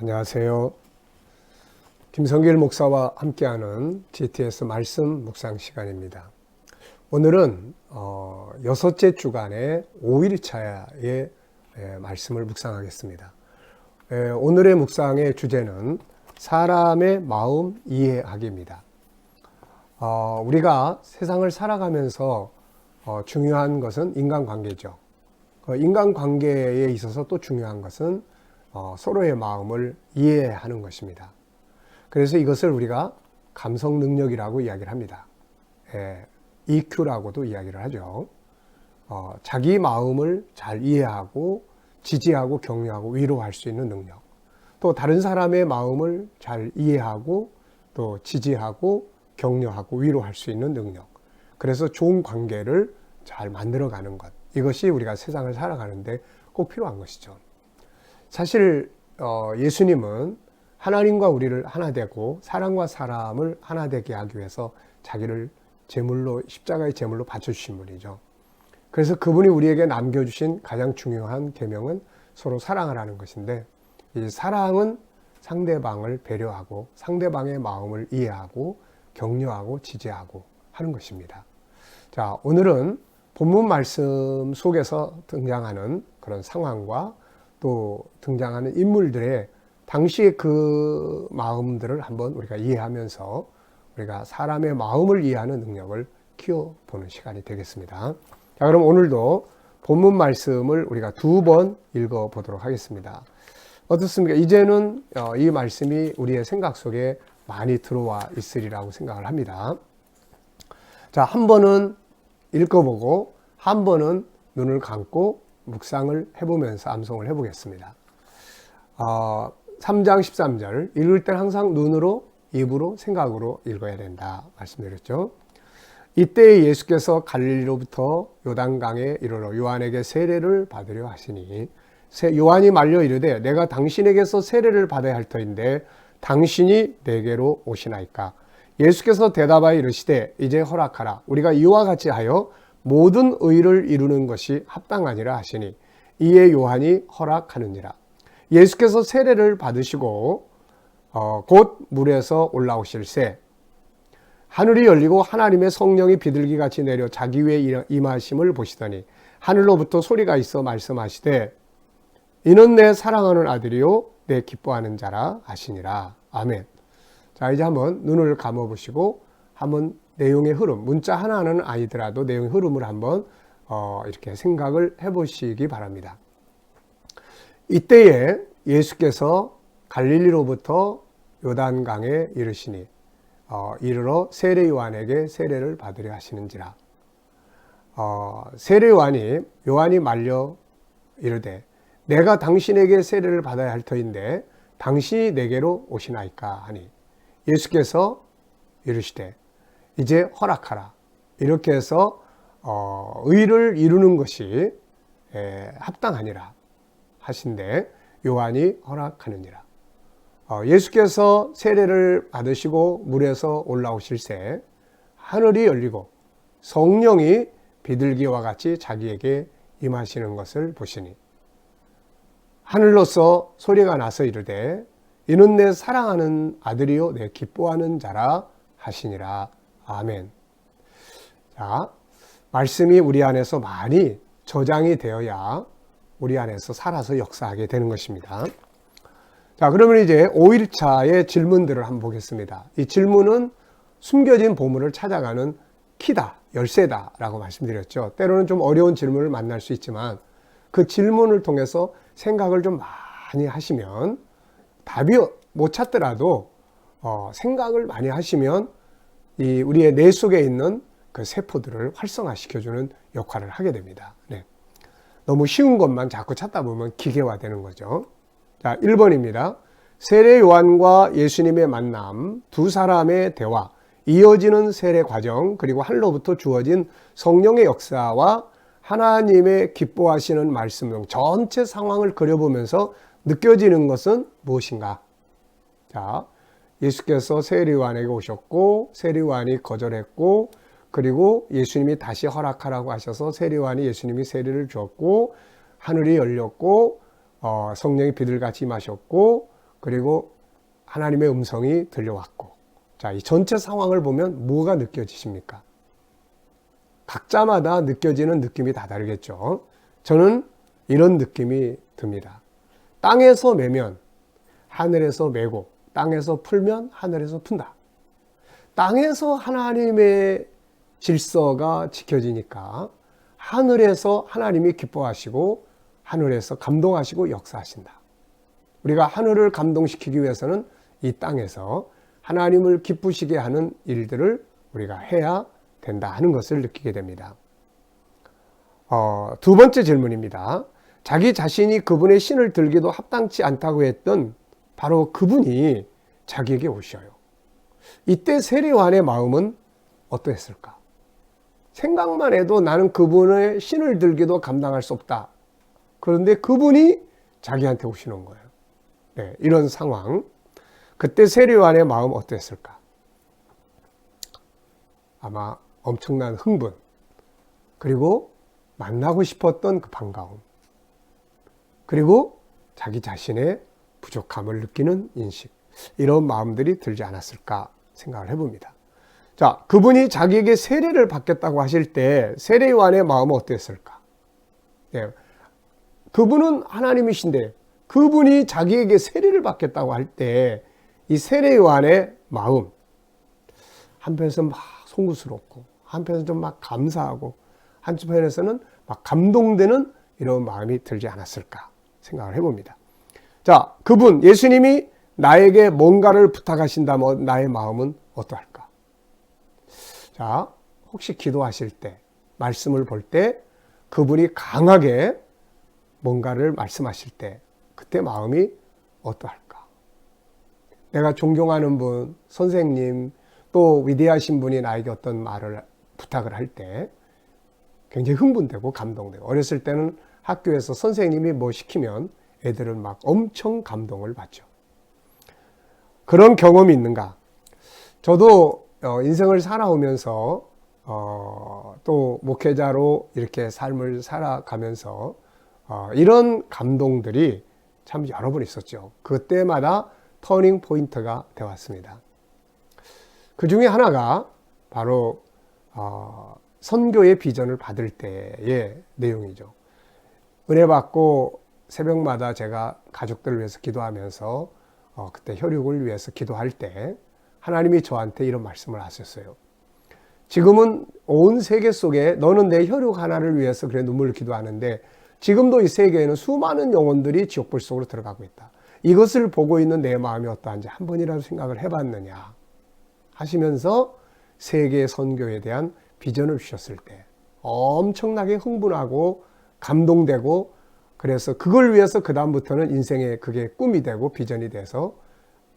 안녕하세요. 김성길 목사와 함께하는 GTS 말씀 묵상 시간입니다. 오늘은 어, 여섯째 주간의 5일차의 말씀을 묵상하겠습니다. 에, 오늘의 묵상의 주제는 사람의 마음 이해하기입니다. 어, 우리가 세상을 살아가면서 어, 중요한 것은 인간관계죠. 그 인간관계에 있어서 또 중요한 것은 어, 서로의 마음을 이해하는 것입니다. 그래서 이것을 우리가 감성 능력이라고 이야기를 합니다. 예, EQ라고도 이야기를 하죠. 어, 자기 마음을 잘 이해하고 지지하고 격려하고 위로할 수 있는 능력. 또 다른 사람의 마음을 잘 이해하고 또 지지하고 격려하고 위로할 수 있는 능력. 그래서 좋은 관계를 잘 만들어가는 것. 이것이 우리가 세상을 살아가는데 꼭 필요한 것이죠. 사실 어, 예수님은 하나님과 우리를 하나 되고 사람과 사람을 하나 되게 하기 위해서 자기를 제물로 십자가의 제물로 바쳐 주신 분이죠. 그래서 그분이 우리에게 남겨 주신 가장 중요한 계명은 서로 사랑하라는 것인데 이 사랑은 상대방을 배려하고 상대방의 마음을 이해하고 격려하고 지지하고 하는 것입니다. 자, 오늘은 본문 말씀 속에서 등장하는 그런 상황과 또 등장하는 인물들의 당시의 그 마음들을 한번 우리가 이해하면서 우리가 사람의 마음을 이해하는 능력을 키워보는 시간이 되겠습니다. 자, 그럼 오늘도 본문 말씀을 우리가 두 번 읽어보도록 하겠습니다. 어떻습니까? 이제는 어, 이 말씀이 우리의 생각 속에 많이 들어와 있으리라고 생각을 합니다. 자, 한 번은 읽어보고 한 번은 눈을 감고 묵상을 해보면서 암송을 해보겠습니다. 어, 3장 13절 읽을 땐 항상 눈으로 입으로 생각으로 읽어야 된다 말씀드렸죠. 이때 예수께서 갈릴리로부터 요단강에 이르러 요한에게 세례를 받으려 하시니 요한이 말려 이르되 내가 당신에게서 세례를 받아야 할 터인데 당신이 내게로 오시나이까 예수께서 대답하여 이르시되 이제 허락하라 우리가 이와 같이 하여 모든 의를 이루는 것이 합당하니라 하시니 이에 요한이 허락하느니라 예수께서 세례를 받으시고 어, 곧 물에서 올라오실새 하늘이 열리고 하나님의 성령이 비둘기 같이 내려 자기 위에 임하심을 보시더니 하늘로부터 소리가 있어 말씀하시되 이는 내 사랑하는 아들이요 내 기뻐하는 자라 하시니라 아멘. 자 이제 한번 눈을 감아 보시고 한번 내용의 흐름 문자 하나는 아니더라도 내용의 흐름을 한번 어, 이렇게 생각을 해보시기 바랍니다. 이때에 예수께서 갈릴리로부터 요단강에 이르시니 어, 이르러 세례 요한에게 세례를 받으려 하시는지라 어, 세례 요한이 요한이 말려 이르되 내가 당신에게 세례를 받아야 할 터인데 당신이 내게로 오시나이까 하니 예수께서 이르시되 이제 허락하라 이렇게 해서 어, 의를 이루는 것이 에, 합당하니라 하신데 요한이 허락하느니라. 어, 예수께서 세례를 받으시고 물에서 올라오실 새 하늘이 열리고 성령이 비둘기와 같이 자기에게 임하시는 것을 보시니 하늘로서 소리가 나서 이르되 이는 내 사랑하는 아들이요 내 기뻐하는 자라 하시니라 아멘. 자 말씀이 우리 안에서 많이 저장이 되어야 우리 안에서 살아서 역사하게 되는 것입니다. 자, 그러면 이제 5일차의 질문들을 한번 보겠습니다. 이 질문은 숨겨진 보물을 찾아가는 키다, 열쇠다 라고 말씀드렸죠. 때로는 좀 어려운 질문을 만날 수 있지만 그 질문을 통해서 생각을 좀 많이 하시면 답이 못 찾더라도 어, 생각을 많이 하시면 이 우리의 뇌 속에 있는 그 세포들을 활성화시켜주는 역할을 하게 됩니다. 네. 너무 쉬운 것만 자꾸 찾다 보면 기계화되는 거죠. 자, 1번입니다. 세례 요한과 예수님의 만남, 두 사람의 대화, 이어지는 세례 과정, 그리고 하늘로부터 주어진 성령의 역사와 하나님의 기뻐하시는 말씀 등 전체 상황을 그려보면서 느껴지는 것은 무엇인가? 자, 예수께서 세례 요한에게 오셨고, 요한이 거절했고, 그리고 예수님이 다시 허락하라고 하셔서 세례요한이 예수님이 세례를 주었고 하늘이 열렸고 어, 성령이 비들같이 마셨고 그리고 하나님의 음성이 들려왔고 자, 이 전체 상황을 보면 뭐가 느껴지십니까? 각자마다 느껴지는 느낌이 다 다르겠죠. 저는 이런 느낌이 듭니다. 땅에서 매면 하늘에서 매고 땅에서 풀면 하늘에서 푼다. 땅에서 하나님의 질서가 지켜지니까 하늘에서 하나님이 기뻐하시고 하늘에서 감동하시고 역사하신다. 우리가 하늘을 감동시키기 위해서는 이 땅에서 하나님을 기쁘시게 하는 일들을 우리가 해야 된다 하는 것을 느끼게 됩니다. 어, 두 번째 질문입니다. 자기 자신이 그분의 신을 들기도 합당치 않다고 했던 바로 그분이 자기에게 오셔요. 이때 세례요한의 마음은 어떠했을까? 생각만 해도 나는 그분의 신을 들기도 감당할 수 없다. 그런데 그분이 자기한테 오시는 거예요. 네, 이런 상황. 그때 세례요한의 마음 어땠을까? 아마 엄청난 흥분, 그리고 만나고 싶었던 그 반가움, 그리고 자기 자신의 부족함을 느끼는 인식, 이런 마음들이 들지 않았을까 생각을 해봅니다. 자, 그분이 자기에게 세례를 받겠다고 하실 때 세례 요한의 마음은 어땠을까? 예. 그분은 하나님이신데 그분이 자기에게 세례를 받겠다고 할 때 이 세례 요한의 마음 한편에서 막 송구스럽고 한편에서 좀막 감사하고 한편에서는 막 감동되는 이런 마음이 들지 않았을까 생각을 해봅니다. 자, 그분 예수님이 나에게 뭔가를 부탁하신다면 나의 마음은 어떠할까? 자, 혹시 기도하실 때, 말씀을 볼 때, 그분이 강하게 뭔가를 말씀하실 때, 그때 마음이 어떠할까? 내가 존경하는 분, 선생님, 또 위대하신 분이 나에게 어떤 말을 부탁을 할 때, 굉장히 흥분되고 감동되고, 어렸을 때는 학교에서 선생님이 뭐 시키면 애들은 막 엄청 감동을 받죠. 그런 경험이 있는가? 저도 어, 인생을 살아오면서 어, 또 목회자로 이렇게 삶을 살아가면서 어, 이런 감동들이 참 여러 번 있었죠. 그때마다 터닝 포인트가 되었습니다. 그 중에 하나가 바로 어, 선교의 비전을 받을 때의 내용이죠. 은혜 받고 새벽마다 제가 가족들을 위해서 기도하면서 어, 그때 혈육을 위해서 기도할 때 하나님이 저한테 이런 말씀을 하셨어요. 지금은 온 세계 속에 너는 내 혈육 하나를 위해서 그래 눈물을 기도하는데 지금도 이 세계에는 수많은 영혼들이 지옥불 속으로 들어가고 있다. 이것을 보고 있는 내 마음이 어떠한지 한 번이라도 생각을 해봤느냐 하시면서 세계 선교에 대한 비전을 주셨을 때 엄청나게 흥분하고 감동되고 그래서 그걸 위해서 그다음부터는 인생의 그게 꿈이 되고 비전이 돼서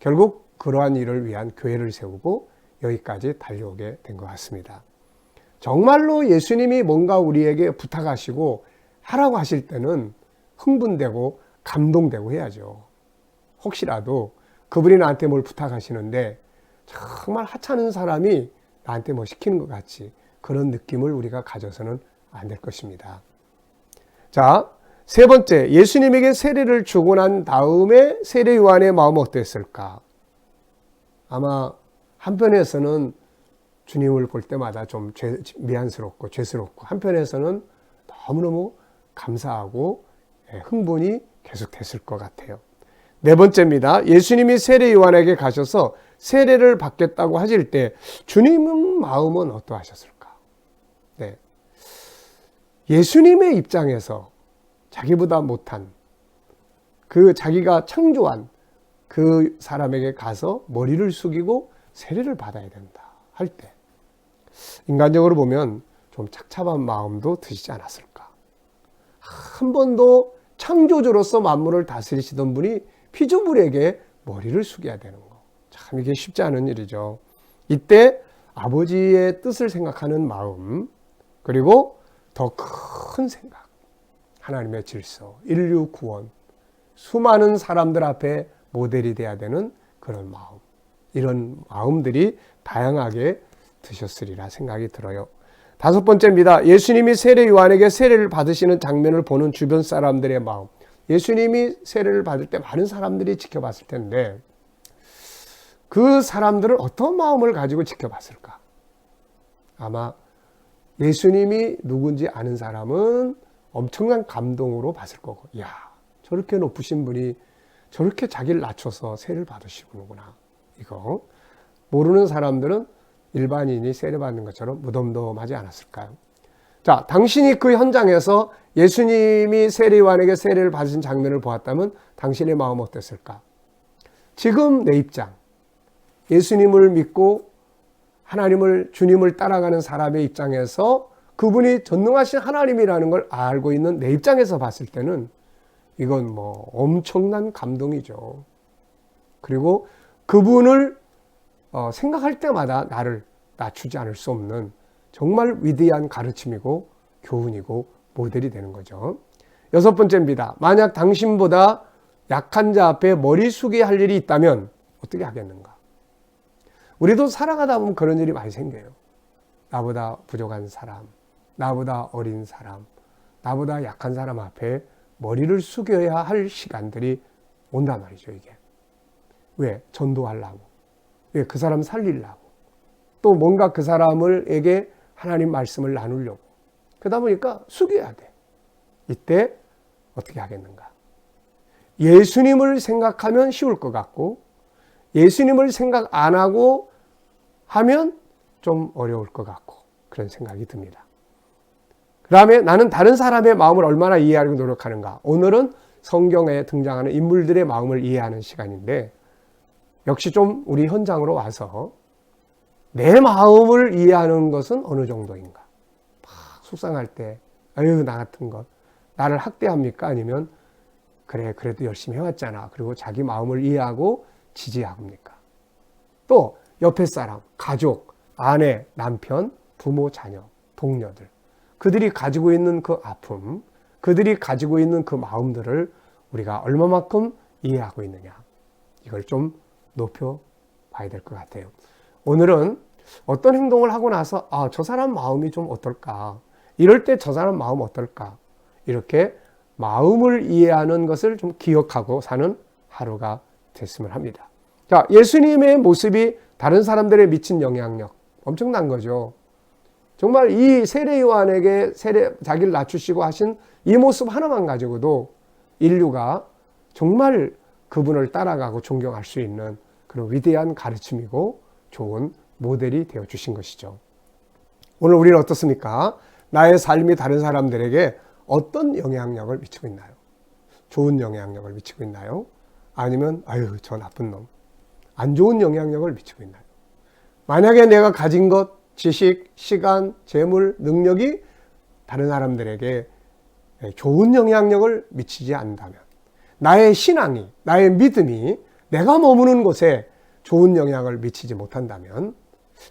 결국 그러한 일을 위한 교회를 세우고 여기까지 달려오게 된 것 같습니다. 정말로 예수님이 뭔가 우리에게 부탁하시고 하라고 하실 때는 흥분되고 감동되고 해야죠. 혹시라도 그분이 나한테 뭘 부탁하시는데 정말 하찮은 사람이 나한테 뭐 시키는 것 같이 그런 느낌을 우리가 가져서는 안 될 것입니다. 자, 세 번째, 예수님에게 세례를 주고 난 다음에 세례 요한의 마음은 어땠을까? 아마 한편에서는 주님을 볼 때마다 좀 죄, 미안스럽고 죄스럽고 한편에서는 너무너무 감사하고 예, 흥분이 계속 됐을 것 같아요. 네 번째입니다. 예수님이 세례 요한에게 가셔서 세례를 받겠다고 하실 때 주님은 마음은 어떠하셨을까? 네. 예수님의 입장에서 자기보다 못한 그 자기가 창조한 그 사람에게 가서 머리를 숙이고 세례를 받아야 된다 할 때 인간적으로 보면 좀 착잡한 마음도 드시지 않았을까? 한 번도 창조주로서 만물을 다스리시던 분이 피조물에게 머리를 숙여야 되는 거. 참 이게 쉽지 않은 일이죠. 이때 아버지의 뜻을 생각하는 마음, 그리고 더 큰 생각. 하나님의 질서, 인류 구원, 수많은 사람들 앞에 모델이 돼야 되는 그런 마음. 이런 마음들이 다양하게 드셨으리라 생각이 들어요. 다섯 번째입니다. 예수님이 세례 요한에게 세례를 받으시는 장면을 보는 주변 사람들의 마음. 예수님이 세례를 받을 때 많은 사람들이 지켜봤을 텐데 그 사람들은 어떤 마음을 가지고 지켜봤을까? 아마 예수님이 누군지 아는 사람은 엄청난 감동으로 봤을 거고, 야 저렇게 높으신 분이 저렇게 자기를 낮춰서 세를 받으시구나. 이거 모르는 사람들은 일반인이 세례 받는 것처럼 무덤덤하지 않았을까요? 자, 당신이 그 현장에서 예수님이 세례요한에게 세례를 받으신 장면을 보았다면 당신의 마음 어땠을까? 지금 내 입장, 예수님을 믿고 하나님을 주님을 따라가는 사람의 입장에서 그분이 전능하신 하나님이라는 걸 알고 있는 내 입장에서 봤을 때는 이건 뭐 엄청난 감동이죠. 그리고 그분을 어, 생각할 때마다 나를 낮추지 않을 수 없는 정말 위대한 가르침이고 교훈이고 모델이 되는 거죠. 여섯 번째입니다. 만약 당신보다 약한 자 앞에 머리 숙이 할 일이 있다면 어떻게 하겠는가? 우리도 살아가다 보면 그런 일이 많이 생겨요. 나보다 부족한 사람, 나보다 어린 사람, 나보다 약한 사람 앞에 머리를 숙여야 할 시간들이 온단 말이죠, 이게. 왜? 전도하려고. 왜? 그 사람 살리려고. 또 뭔가 그 사람을에게 하나님 말씀을 나누려고. 그러다 보니까 숙여야 돼. 이때 어떻게 하겠는가? 예수님을 생각하면 쉬울 것 같고, 예수님을 생각 안 하고 하면 좀 어려울 것 같고, 그런 생각이 듭니다. 그 다음에 나는 다른 사람의 마음을 얼마나 이해하려고 노력하는가. 오늘은 성경에 등장하는 인물들의 마음을 이해하는 시간인데, 역시 좀 우리 현장으로 와서 내 마음을 이해하는 것은 어느 정도인가. 막 속상할 때, 아유, 나 같은 것. 나를 학대합니까? 아니면, 그래, 그래도 열심히 해왔잖아. 그리고 자기 마음을 이해하고 지지합니까? 또, 옆에 사람, 가족, 아내, 남편, 부모, 자녀, 동료들. 그들이 가지고 있는 그 아픔, 그들이 가지고 있는 그 마음들을 우리가 얼마만큼 이해하고 있느냐. 이걸 좀 높여 봐야 될 것 같아요. 오늘은 어떤 행동을 하고 나서, 아, 저 사람 마음이 좀 어떨까? 이럴 때 저 사람 마음 어떨까? 이렇게 마음을 이해하는 것을 좀 기억하고 사는 하루가 됐으면 합니다. 자, 예수님의 모습이 다른 사람들에 미친 영향력 엄청난 거죠. 정말 이 세례 요한에게 세례 자기를 낮추시고 하신 이 모습 하나만 가지고도 인류가 정말 그분을 따라가고 존경할 수 있는 그런 위대한 가르침이고 좋은 모델이 되어 주신 것이죠. 오늘 우리는 어떻습니까? 나의 삶이 다른 사람들에게 어떤 영향력을 미치고 있나요? 좋은 영향력을 미치고 있나요? 아니면 아유 저 나쁜 놈. 안 좋은 영향력을 미치고 있나요? 만약에 내가 가진 것, 지식, 시간, 재물, 능력이 다른 사람들에게 좋은 영향력을 미치지 않는다면, 나의 신앙이, 나의 믿음이 내가 머무는 곳에 좋은 영향을 미치지 못한다면,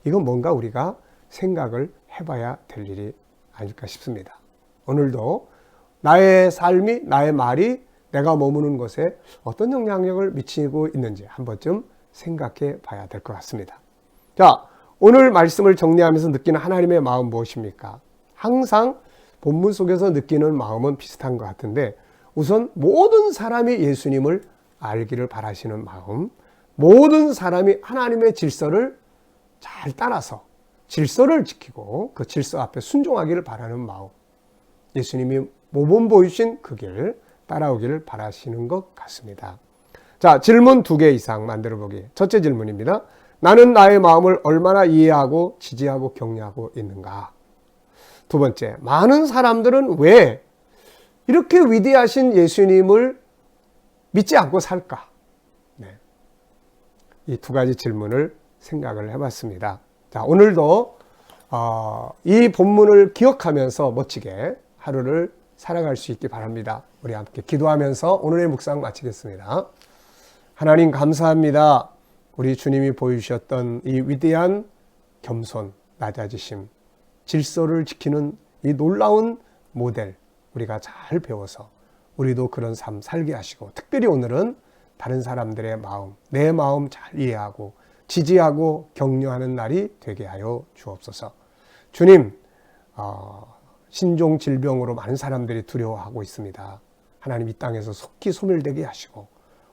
이건 뭔가 우리가 생각을 해봐야 될 일이 아닐까 싶습니다. 오늘도 나의 삶이, 나의 말이 내가 머무는 곳에 어떤 영향력을 미치고 있는지 한 번쯤 생각해 봐야 될 것 같습니다. 자, 오늘 말씀을 정리하면서 느끼는 하나님의 마음 무엇입니까? 항상 본문 속에서 느끼는 마음은 비슷한 것 같은데 우선 모든 사람이 예수님을 알기를 바라시는 마음, 모든 사람이 하나님의 질서를 잘 따라서 질서를 지키고 그 질서 앞에 순종하기를 바라는 마음, 예수님이 모범 보이신 그 길 따라오기를 바라시는 것 같습니다. 자, 질문 두 개 이상 만들어 보기. 첫째 질문입니다. 나는 나의 마음을 얼마나 이해하고 지지하고 격려하고 있는가? 두 번째, 많은 사람들은 왜 이렇게 위대하신 예수님을 믿지 않고 살까? 네. 이두 가지 질문을 생각을 해봤습니다. 자, 오늘도 어, 이 본문을 기억하면서 멋지게 하루를 살아갈 수 있기 바랍니다. 우리 함께 기도하면서 오늘의 묵상 마치겠습니다. 하나님 감사합니다. 우리 주님이 보여주셨던 이 위대한 겸손, 낮아지심, 질서를 지키는 이 놀라운 모델 우리가 잘 배워서 우리도 그런 삶 살게 하시고 특별히 오늘은 다른 사람들의 마음, 내 마음 잘 이해하고 지지하고 격려하는 날이 되게 하여 주옵소서. 주님, 어, 신종 질병으로 많은 사람들이 두려워하고 있습니다. 하나님 이 땅에서 속히 소멸되게 하시고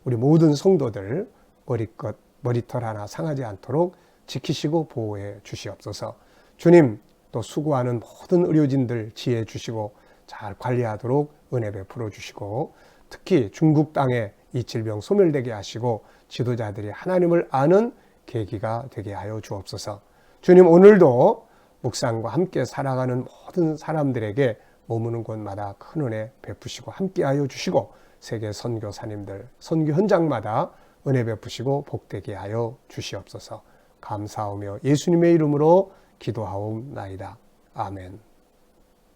우리 모든 성도들 머리끝 머리털 하나 상하지 않도록 지키시고 보호해 주시옵소서. 주님 또 수고하는 모든 의료진들 지혜 주시고 잘 관리하도록 은혜 베풀어 주시고 특히 중국 땅에 이 질병 소멸되게 하시고 지도자들이 하나님을 아는 계기가 되게 하여 주옵소서. 주님 오늘도 묵상과 함께 살아가는 모든 사람들에게 머무는 곳마다 큰 은혜 베푸시고 함께하여 주시고 세계 선교사님들 선교 현장마다 은혜 베푸시고 복되게 하여 주시옵소서. 감사하며 예수님의 이름으로 기도하옵나이다. 아멘.